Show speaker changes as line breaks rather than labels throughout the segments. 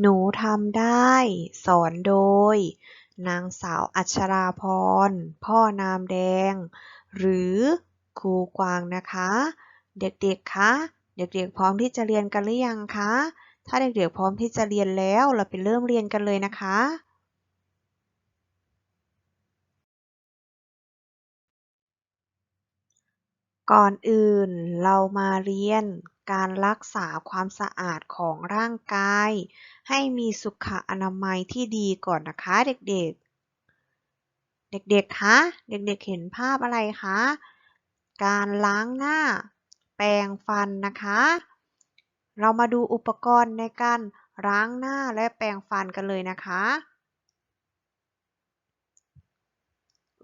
หนูทำได้ สอนโดย นางสาวอัชราพร พ่อนามแดง หรือครูกวางนะคะ เด็กๆ คะ เด็กๆ พร้อมที่จะเรียนกันหรือยังคะ ถ้าเด็กๆ พร้อมที่จะเรียนแล้ว เราไปเริ่มเรียนกันเลยนะคะก่อนอื่นเรามาเรียน การรักษาความสะอาดของร่างกาย ให้มีสุขอนามัยที่ดีก่อนนะคะเด็กๆ เด็กๆ คะ เด็กๆ เห็นภาพอะไรคะ การล้างหน้า แปรงฟันนะคะ เรามาดูอุปกรณ์ในการล้างหน้าและแปรงฟันกันเลยนะคะ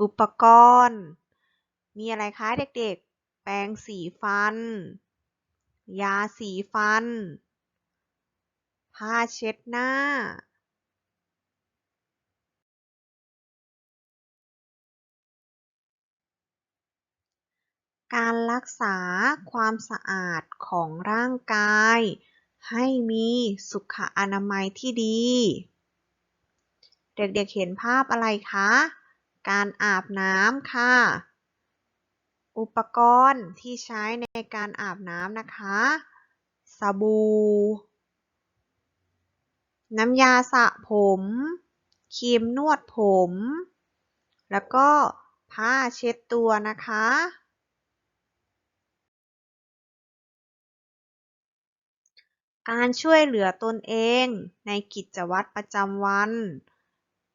อุปกรณ์ มีอะไรคะเด็กๆ แปรงสีฟัน ยาสีฟัน ผ้าเช็ดหน้า การรักษาความสะอาดของร่างกาย ให้มีสุขอนามัยที่ดี เด็กๆเห็นภาพอะไรคะ การอาบน้ำค่ะ อุปกรณ์ที่ใช้ในการอาบน้ำนะคะ สบู่ น้ำยาสระผม ครีมนวดผม แล้วก็ผ้าเช็ดตัวนะคะ การช่วยเหลือตนเองในกิจวัตรประจำวัน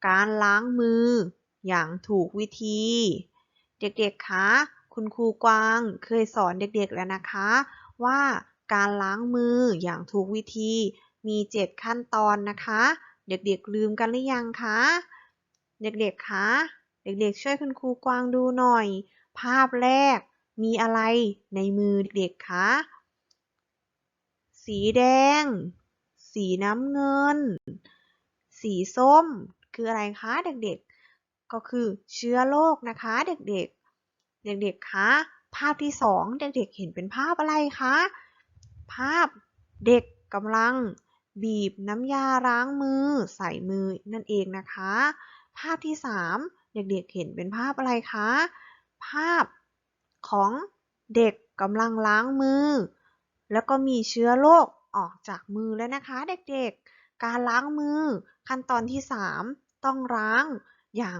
การล้างมืออย่างถูกวิธี เด็กๆคะ คุณครูกวางเคยสอนเด็กๆแล้วนะคะ ว่าการล้างมืออย่างถูกวิธีมี 7 ขั้นตอนนะคะ เด็กๆลืมกันหรือยังคะ เด็กๆคะเด็กๆช่วยคุณครูกวางดูหน่อย ภาพแรกมีอะไรในมือเด็กๆคะสีแดง สีน้ำเงิน สีส้ม คืออะไรคะเด็กๆ ก็คือเชื้อโรคนะคะเด็กๆ เด็กๆคะภาพที่สองเด็กๆเห็นเป็นภาพอะไรคะภาพเด็กกำลังบีบน้ำยาล้างมือ ใส่มือนั่นเองนะคะ ภาพที่สามเด็กๆเห็นเป็นภาพอะไรคะ ภาพของเด็กกำลังล้างมือ แล้วก็มีเชื้อโรคออกจากมือแล้วนะคะ เด็กๆ การล้างมือขั้นตอนที่ 3 ต้องล้างอย่าง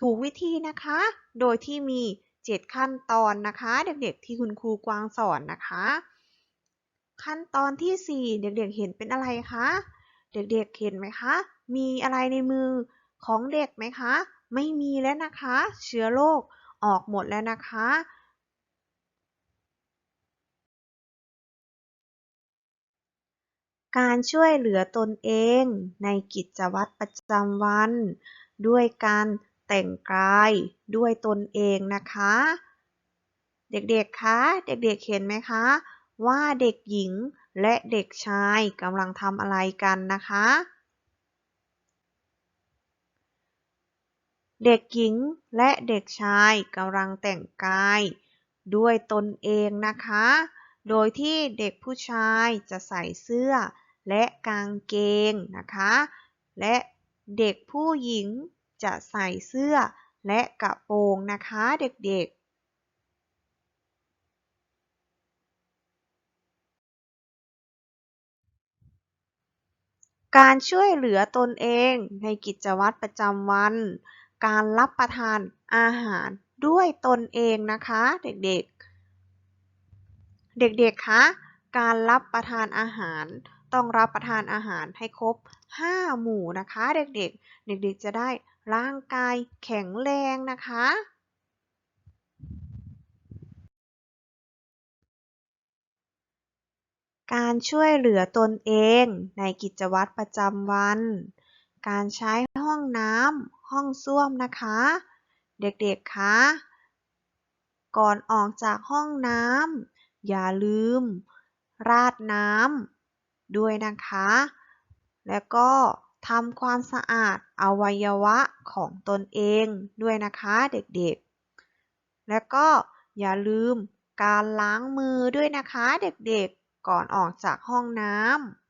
ถูกวิธีนะคะ โดยที่มี 7 ขั้นตอนนะคะ เด็กๆที่คุณครูกวางสอนนะคะ ขั้นตอนที่ 4 เด็กๆเห็นเป็นอะไรคะ เด็กๆเห็นไหมคะ มีอะไรในมือของเด็กไหมคะ ไม่มีแล้วนะคะ เชื้อโรคออกหมดแล้วนะคะการช่วยเหลือตนเองในกิจวัตรประจำวัน ด้วยการ แต่งกายด้วยตนเองนะคะ เด็กๆ คะ เด็กๆ เห็นไหมคะ ว่าเด็กหญิงและเด็กชายกำลังทำอะไรกันนะคะ เด็กหญิงและเด็กชายกำลังแต่งกายด้วยตนเองนะคะ โดยที่เด็กผู้ชายจะใส่เสื้อและกางเกงนะคะ และเด็กผู้หญิง จะใส่เสื้อและกระโปรงนะคะเด็กๆการช่วยเหลือตนเองในกิจวัตรประจำวัน การรับประทานอาหารด้วยตนเองนะคะเด็กๆ เด็กๆ คะ การรับประทานอาหาร ต้องรับประทานอาหารให้ครบ 5 หมู่นะคะ เด็กๆ เด็กๆ จะได้ ร่างกายแข็งแรงนะคะ การช่วยเหลือตนเองในกิจวัตรประจำวัน การใช้ห้องน้ำห้องส้วมนะคะ เด็กๆ คะ ก่อนออกจากห้องน้ำอย่าลืม ราดน้ำด้วยนะคะ แล้วก็ ทำความสะอาดอวัยวะของตนเองด้วยนะคะเด็กๆ และก็อย่าลืมการล้างมือด้วยนะคะเด็กๆ ก่อนออกจากห้องน้ำ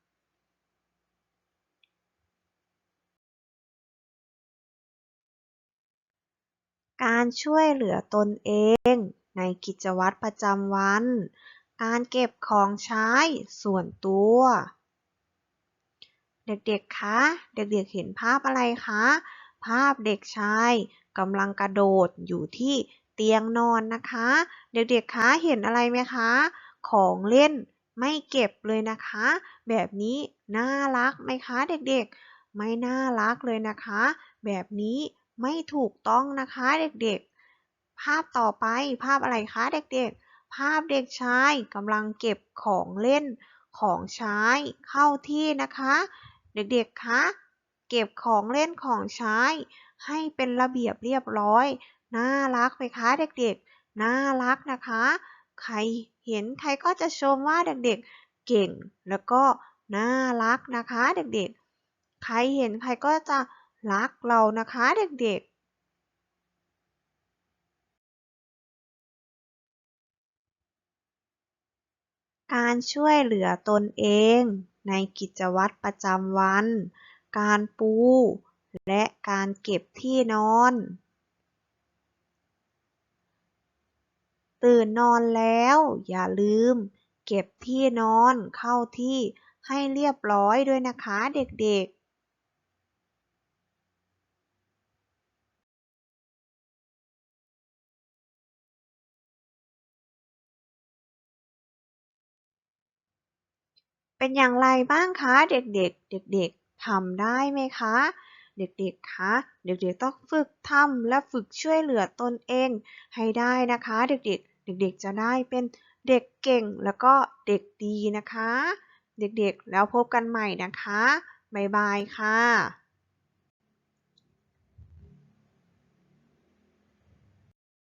การช่วยเหลือตนเองในกิจวัตรประจำวัน การเก็บของใช้ส่วนตัว เด็กๆ คะ เด็กๆ เห็นภาพอะไรคะ ภาพเด็กชายกำลังกระโดดอยู่ที่เตียงนอนนะคะ เด็กๆ คะเห็นอะไรไหมคะ ของเล่นไม่เก็บเลยนะคะ แบบนี้น่ารักไหมคะเด็กๆ ไม่น่ารักเลยนะคะ แบบนี้ไม่ถูกต้องนะคะเด็กๆ ภาพต่อไปภาพอะไรคะเด็กๆ ภาพเด็กชายกำลังเก็บของเล่นของใช้เข้าที่นะคะ เด็กๆ คะ เก็บของเล่นของใช้ ให้เป็นระเบียบเรียบร้อย น่ารักไหมคะเด็กๆ น่ารักนะคะ ใครเห็นใครก็จะชมว่าเด็กๆ เก่ง แล้วก็น่ารักนะคะเด็กๆ ใครเห็นใครก็จะรักเรานะคะเด็กๆการช่วยเหลือตนเอง ในกิจวัตรประจำวัน การปู และการเก็บที่นอน ตื่นนอนแล้วอย่าลืม เก็บที่นอนเข้าที่ให้เรียบร้อยด้วยนะคะเด็กๆ เป็นอย่างไรบ้างคะเด็กๆ เด็กๆทำได้ไหมคะ เด็กๆคะเด็กๆต้องฝึกทำและฝึกช่วยเหลือตนเอง ให้ได้นะคะ เด็กๆ เด็กๆจะได้เป็นเด็กเก่งแล้วก็เด็กดีนะคะ เด็กๆแล้วพบกันใหม่นะคะ บ๊ายบายค่ะ